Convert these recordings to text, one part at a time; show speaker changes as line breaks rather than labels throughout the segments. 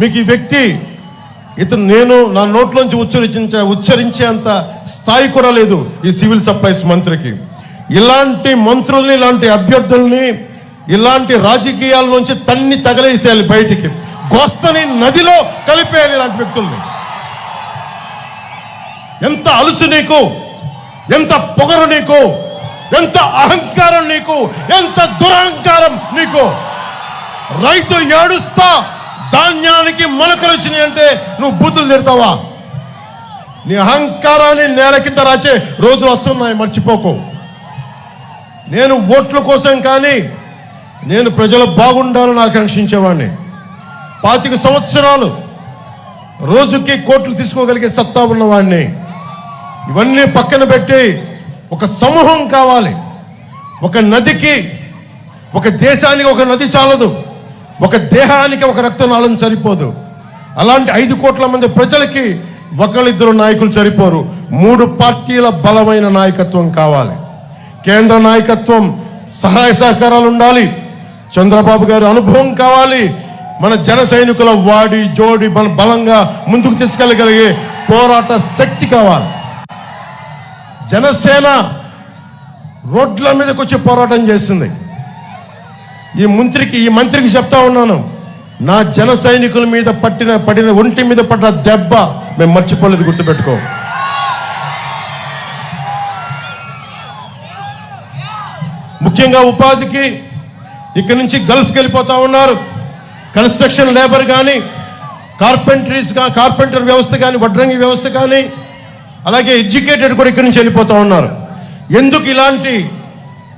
మీకు ఈ వ్యక్తి ఇతను నేను నా నోట్లోంచి ఉచ్చరించే ఉచ్చరించేంత స్థాయి కూడా లేదు ఈ సివిల్ సప్లైస్ మంత్రికి. ఇలాంటి మంత్రుల్ని ఇలాంటి అభ్యర్థుల్ని ఇలాంటి రాజకీయాల నుంచి తన్ని తగలేసేయాలి బయటికి. గోస్తని నదిలో కలిపేయాలి ఇలాంటి వ్యక్తుల్ని. ఎంత అలుసు నీకు ఎంత పొగరు నీకు ఎంత అహంకారం నీకు ఎంత దురహంకారం నీకు. రైతు ఏడుస్తా ధాన్యానికి మొలకలు వచ్చినాయి అంటే నువ్వు బూతులు తిడతావా? నీ అహంకారాన్ని నేల కింద రాచే రోజులు వస్తున్నాయి మర్చిపోకు. నేను ఓట్ల కోసం కానీ నేను ప్రజలు బాగుండాలని ఆకాంక్షించేవాడిని. పాతిక సంవత్సరాలు రోజుకి కోట్లు తీసుకోగలిగే సత్తా ఉన్నవాడిని. ఇవన్నీ పక్కన పెట్టి ఒక సమూహం కావాలి. ఒక నదికి ఒక దేశానికి ఒక నది చాలదు. ఒక దేహానికి ఒక రక్తనాళం సరిపోదు. అలాంటి ఐదు కోట్ల మంది ప్రజలకి ఒకళ్ళిద్దరు నాయకులు సరిపోరు. మూడు పార్టీల బలమైన నాయకత్వం కావాలి. కేంద్ర నాయకత్వం సహాయ సహకారాలు ఉండాలి. చంద్రబాబు గారి అనుభవం కావాలి. మన జన సైనికుల వాడి జోడి మన బలంగా ముందుకు తీసుకెళ్ళగలిగే పోరాట శక్తి కావాలి. జనసేన రోడ్ల మీదకి వచ్చి పోరాటం చేస్తుంది. ఈ మంత్రికి ఈ మంత్రికి చెప్తా ఉన్నాను. నా జన సైనికుల మీద పట్టిన పడిన ఒంటి మీద పడ్డ దెబ్బ మేము మర్చిపోలేదు గుర్తుపెట్టుకో. ముఖ్యంగా ఉపాధికి ఇక్కడి నుంచి గల్ఫ్కి వెళ్ళిపోతా ఉన్నారు. కన్స్ట్రక్షన్ లేబర్ కానీ కార్పెంటరీస్ కానీ కార్పెంటర్ వ్యవస్థ కానీ వడ్రంగి వ్యవస్థ కానీ అలాగే ఎడ్యుకేటెడ్ కూడా ఇక్కడి నుంచి వెళ్ళిపోతా ఉన్నారు. ఎందుకు ఇలాంటి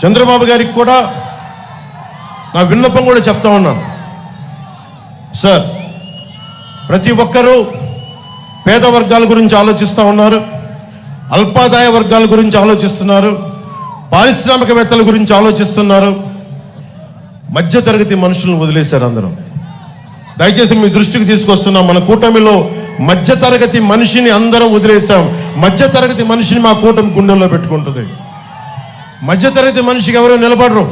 చంద్రబాబు గారికి కూడా నా విన్నపం కూడా చెప్తా ఉన్నాను. సార్ ప్రతి ఒక్కరూ పేద వర్గాల గురించి ఆలోచిస్తూ ఉన్నారు అల్పాదాయ వర్గాల గురించి ఆలోచిస్తున్నారు పారిశ్రామికవేత్తల గురించి ఆలోచిస్తున్నారు. మధ్యతరగతి మనుషులను వదిలేశారు అందరూ. దయచేసి మీ దృష్టికి తీసుకొస్తున్నాం మన కూటమిలో మధ్యతరగతి మనిషిని అందరం వదిలేసాం మధ్యతరగతి మనిషిని మా కూటమి గుండెల్లో పెట్టుకుంటుంది. మధ్యతరగతి మనిషికి ఎవరు నిలబడరు.